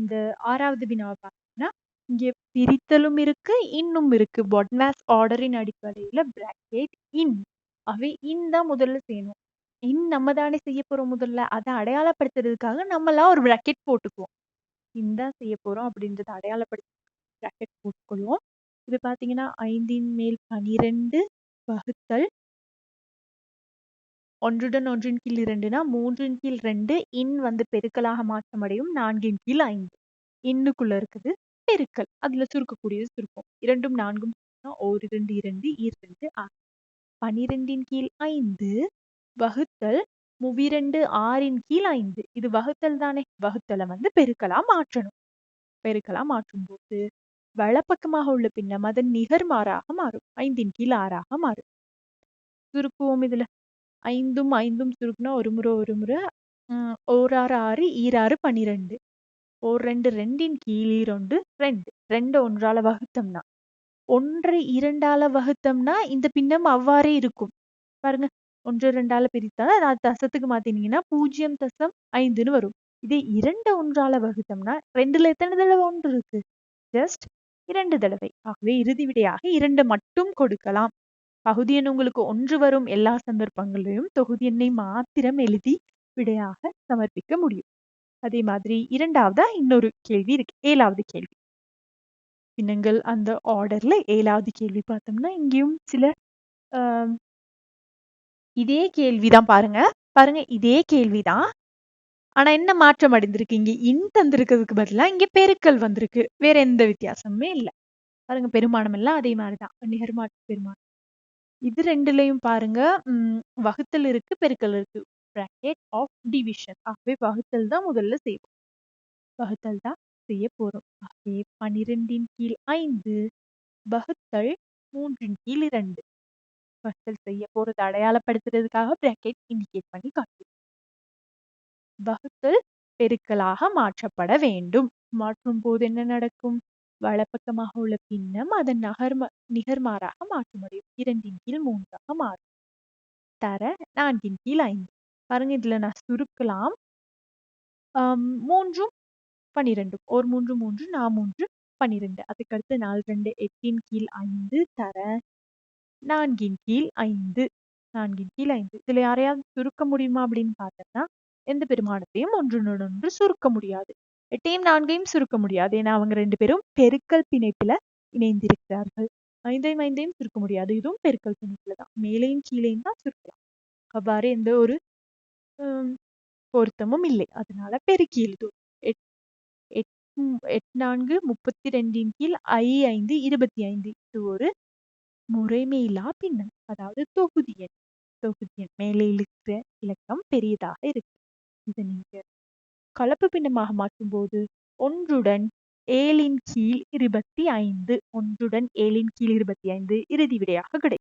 இந்த ஆறாவது வினாவை பார்த்தீங்கன்னா இங்கே பிரித்தலும் இருக்கு இன்னும் இருக்கு. பொட்னாஸ் ஆர்டரின் அடிப்படையில் பிராக்கெட் இன் அவை இன் தான் முதல்ல செய்யணும். இன் நம்ம தானே செய்ய போறோம் முதல்ல. அதை அடையாளப்படுத்துறதுக்காக நம்மளாம் ஒரு பிராக்கெட் போட்டுக்குவோம். இன் தான் செய்ய போறோம் அப்படின்றத அடையாளப்படுத்த பிராக்கெட் போட்டுக்கொள்வோம். இது பார்த்தீங்கன்னா ஐந்தின் மேல் பனிரெண்டு வகுத்தல் ஒன்றுடன் ஒன்றின் கீழ் இரண்டுனா மூன்றின் கீழ் ரெண்டு இன் வந்து பெருக்கலாக மாற்றமடையும் நான்கின் கீழ் ஐந்து. இன்னுக்குள்ள இருக்குது பெருக்கல். அதுல சுருக்கக்கூடியது சுருக்கம். இரண்டும் நான்கும் ஓர் இரண்டு இரண்டு இரண்டு ஆறு பனிரெண்டின் கீழ் ஐந்து வகுத்தல் முவிரண்டு ஆறின் கீழ் ஐந்து. இது வகுத்தல் தானே. வகுத்தலை வந்து பெருக்கலா மாற்றணும். பெருக்கலா மாற்றும் போது வலப்பக்கமாக உள்ள பின்னம் அதன் நிகர்மாறாக மாறும். ஐந்தின் கீழ் ஆறாக மாறும். சுருக்குவோம் இதுல. ஐந்தும் ஐந்தும் சுருக்குனா ஒரு முறை ஒரு முறை. உம் ஓராறு ஆறு ஈராறு பனிரெண்டு. ஓர் ரெண்டு ரெண்டின் கீழ் ரெண்டு ரெண்டு. ரெண்டு ஒன்றால வகுத்தம்னா. ஒன்றை இரண்டால வகுத்தம்னா இந்த பின்னம் அவ்வாறே இருக்கும். பாருங்க. ஒன்று ரெண்டால பிரித்தா அது தசத்துக்கு மாத்தினீங்கன்னா பூஜ்ஜியம் தசம் ஐந்துன்னு வரும். இதே இரண்டு ஒன்றால வகுத்தம்னா ரெண்டுல எத்தனை தடவை ஒன்று இருக்கு? ஜஸ்ட் இரண்டு தடவை. ஆகவே இறுதி விடையாக இரண்டு மட்டும் கொடுக்கலாம். பகுதி எண் உங்களுக்கு ஒன்று வரும் எல்லா சந்தர்ப்பங்களிலும் தொகுதி எண்ணை மாத்திரம் எழுதி விடையாக சமர்ப்பிக்க முடியும். அதே மாதிரி இரண்டாவதா இன்னொரு கேள்வி இருக்கு ஏழாவது கேள்வி. பின்னங்கள் அந்த ஆர்டர்ல ஏழாவது கேள்வி பார்த்தோம்னா இங்கேயும் சில ஆஹ் இதே கேள்விதான் பாருங்க. பாருங்க இதே கேள்விதான். ஆனா என்ன மாற்றம் அடைந்திருக்கு? இங்க இன் தந்திருக்கிறதுக்கு பதிலா இங்க பெருக்கல் வந்திருக்கு. வேற எந்த வித்தியாசமுமே இல்லை. பாருங்க பெருமானம் எல்லாம் அதே மாதிரிதான். நிகர்மாற்று பெருமானம் இது ரெண்டுலையும் பாருங்க. உம் வகுத்தல் இருக்கு பெருக்கல் இருக்கு. பிராக்கெட் ஆஃப் டிவிஷன் ஆகவே வகுத்தல் தான் முதல்ல செய்வோம். வகுத்தல் தான் செய்ய போறோம். ஆகவே பனிரெண்டின் கீழ் ஐந்து வகுத்தல் மூன்றின் கீழ் இரண்டு. வகுத்தல் செய்ய போறது அடையாளப்படுத்துறதுக்காக பிராக்கெட் இண்டிகேட் பண்ணி காட்டுவோம். வகுத்தல் பெருக்கலாக மாற்றப்பட வேண்டும். மாற்றும் போது என்ன நடக்கும்? வலப்பக்கமாக உள்ள பின்னம் அதன் நகர்ம நிகர்மாறாக மாற்ற முடியும். இரண்டின் கீழ் மூன்றாக மாறும். தர நான்கின் கீழ் ஐந்து. பாருங்க இதுல நான் சுருக்கலாம். ஆஹ் மூன்றும் பன்னிரெண்டு ஒரு மூன்று மூன்று நான் மூன்று பன்னிரெண்டு. அதுக்கடுத்து நாலு ரெண்டு எட்டின் கீழ் ஐந்து. தர நான்கின் கீழ் ஐந்து. நான்கின் கீழ் ஐந்து. இதுல யாரையாவது சுருக்க முடியுமா அப்படின்னு பார்த்தோம்னா எந்த பெருமானத்தையும் ஒன்றுடன் ஒன்று சுருக்க முடியாது. எட்டையும் நான்கையும் சுருக்க முடியாது. ஏன்னா அவங்க ரெண்டு பேரும் பெருக்கல் பிணைப்புல இணைந்திருக்கிறார்கள். ஐந்தையும் ஐந்தையும் சுருக்க முடியாது. இதுவும் பெருக்கல் பிணைப்புல தான். மேலையும் கீழேயும் தான் சுருக்கலாம். அவ்வாறு எந்த ஒரு பொருத்தமும் இல்லை. அதனால பெருக்கி எழுதும் எட் எட் எட் நான்கு முப்பத்தி ரெண்டின் கீழ் ஐ ஐந்து இருபத்தி ஐந்து இது ஒரு முறைமையில்லா பின்னம். அதாவது தொகுதி எண். தொகுதி எண். மேலே இருக்கிற இலக்கம் பெரியதாக இருக்கு. இதை நீங்க கலப்பு பின்னமாக மாற்றும்போது ஒன்றுடன் ஏழின் கீழ் இருபத்தி ஐந்து ஒன்றுடன் ஏழின் கீழ் இருபத்தி ஐந்து இறுதி விடையாக கிடைக்கும்.